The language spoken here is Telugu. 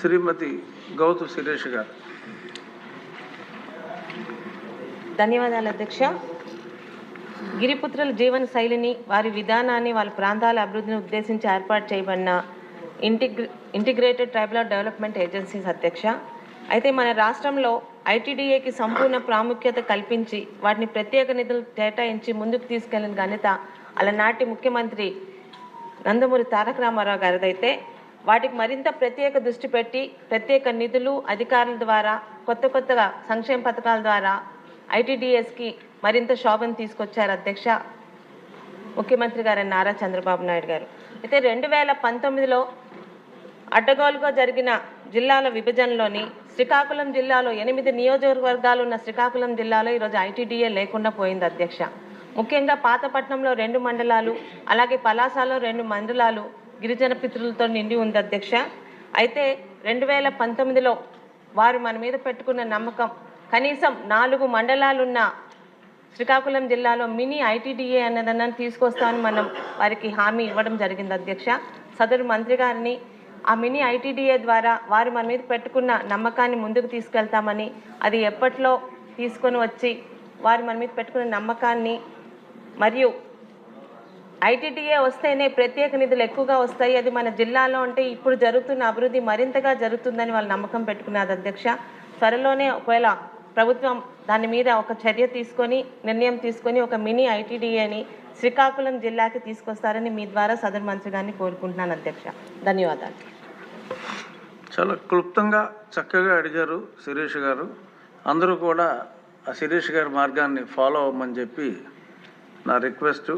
శ్రీమతి గౌతు సురేష్ గారు. ధన్యవాదాలు అధ్యక్ష. గిరిపుత్రుల జీవన శైలిని వారి విధానాన్ని వాళ్ళ ప్రాంతాల అభివృద్ధిని ఉద్దేశించి ఏర్పాటు చేయబడిన integra integrated tribal development agencies అధ్యక్ష. అయితే మన రాష్ట్రంలో ఐటీడీఏకి సంపూర్ణ ప్రాముఖ్యత కల్పించి వాటిని ప్రత్యేక నిధులు కేటాయించి ముందుకు తీసుకెళ్ళిన ఘనత అలనాటి ముఖ్యమంత్రి నందమూరి తారక రామారావు గారిదైతే వాటికి మరింత ప్రత్యేక దృష్టి పెట్టి ప్రత్యేక నిధులు అధికారుల ద్వారా కొత్త కొత్తగా సంక్షేమ పథకాల ద్వారా ఐటీడీఎస్కి మరింత శోభను తీసుకొచ్చారు అధ్యక్ష ముఖ్యమంత్రి గారు నారా చంద్రబాబు నాయుడు గారు. అయితే రెండు వేల పంతొమ్మిదిలో అడ్డగోలుగా జరిగిన జిల్లాల విభజనలోని శ్రీకాకుళం జిల్లాలో ఎనిమిది నియోజకవర్గాలు ఉన్న శ్రీకాకుళం జిల్లాలో ఈరోజు ఐటీడీఏ లేకుండా పోయింది అధ్యక్ష. ముఖ్యంగా పాతపట్నంలో రెండు మండలాలు అలాగే పలాసలో రెండు మండలాలు గిరిజన పితృలతో నిండి ఉంది అధ్యక్ష. అయితే రెండు వేల పంతొమ్మిదిలో వారు మన మీద పెట్టుకున్న నమ్మకం కనీసం నాలుగు మండలాలున్న శ్రీకాకుళం జిల్లాలో మినీ ఐటీడీఏ అన్నదన్నాన్ని తీసుకొస్తామని మనం వారికి హామీ ఇవ్వడం జరిగింది అధ్యక్ష. సదరు మంత్రి గారిని ఆ మినీ ఐటీడీఏ ద్వారా వారు మన మీద పెట్టుకున్న నమ్మకాన్ని ముందుకు తీసుకెళ్తామని అది ఎప్పట్లో తీసుకొని వచ్చి వారు మన మీద పెట్టుకున్న నమ్మకాన్ని మరియు ఐటీటీఏ వస్తేనే ప్రత్యేక నిధులు ఎక్కువగా వస్తాయి. అది మన జిల్లాలో అంటే ఇప్పుడు జరుగుతున్న అభివృద్ధి మరింతగా జరుగుతుందని వాళ్ళు నమ్మకం పెట్టుకున్నారు అధ్యక్ష. త్వరలోనే ఒకవేళ ప్రభుత్వం దాని మీద ఒక చర్య తీసుకొని నిర్ణయం తీసుకొని ఒక మినీ ఐటీడీఏని శ్రీకాకుళం జిల్లాకి తీసుకొస్తారని మీ ద్వారా సదరు మంత్రి గారిని కోరుకుంటున్నాను అధ్యక్ష. ధన్యవాదాలు. చాలా క్లుప్తంగా చక్కగా అడిగారు సురేష్ గారు. అందరూ కూడా ఆ సురేష్ గారి మార్గాన్ని ఫాలో అవ్వమని చెప్పి నా రిక్వెస్ట్.